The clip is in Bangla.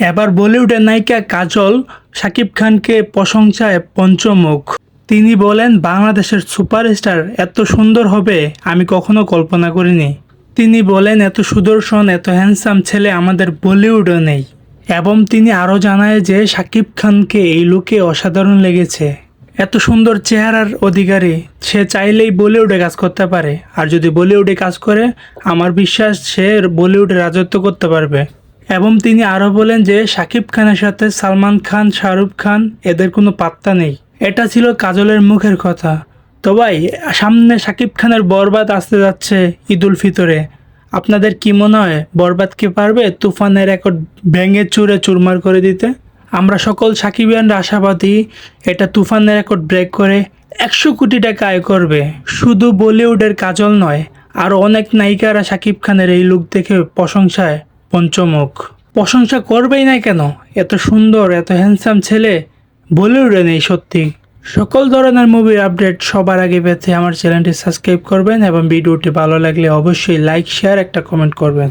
এবার বলিউডের নায়িকা কাজল শাকিব খানকে প্রশংসায় পঞ্চমুখ। তিনি বলেন, বাংলাদেশের সুপারস্টার এত সুন্দর হবে, আমি কখনো কল্পনা করিনি। তিনি বলেন, এত সুদর্শন, এত হ্যান্ডসাম ছেলে আমাদের বলিউডও নেই। এবং তিনি আরও জানায় যে, শাকিব খানকে এই লুকে অসাধারণ লেগেছে। এত সুন্দর চেহারার অধিকারী, সে চাইলেই বলিউডে কাজ করতে পারে। আর যদি বলিউডে কাজ করে, আমার বিশ্বাস সে বলিউডে রাজত্ব করতে পারবে। এবং তিনি আরও বলেন যে শাকিব খানের সাথে সালমান খান, শাহরুখ খান এদের কোনো পাত্তা নেই। এটা ছিল কাজলের মুখের কথা। তো ভাই, সামনে শাকিব খানের বরবাদ আসতে যাচ্ছে ঈদুল ফিতরে। আপনাদের কি মনে হয়, বরবাদ কি পারবে তুফানের রেকর্ড ভেঙে চুরে চুরমার করে দিতে? আমরা সকল সাকিবিয়ানরা আশাবাদী এটা তুফানের রেকর্ড ব্রেক করে একশো কোটি টাকা আয় করবে। শুধু বলিউডের কাজল নয় আরও অনেক নায়িকারা শাকিব খানের এই লুক দেখে প্রশংসায় পঞ্চমুখ। প্রশংসা করবেই না কেন? এত সুন্দর, এত হ্যান্ডসাম ছেলে। বলে বলিউডে নেই সত্যি। সকল ধরনের মুভির আপডেট সবার আগে পেতে আমার চ্যানেলটি সাবস্ক্রাইব করবেন এবং ভিডিওটি ভালো লাগলে অবশ্যই লাইক শেয়ার একটা কমেন্ট করবেন।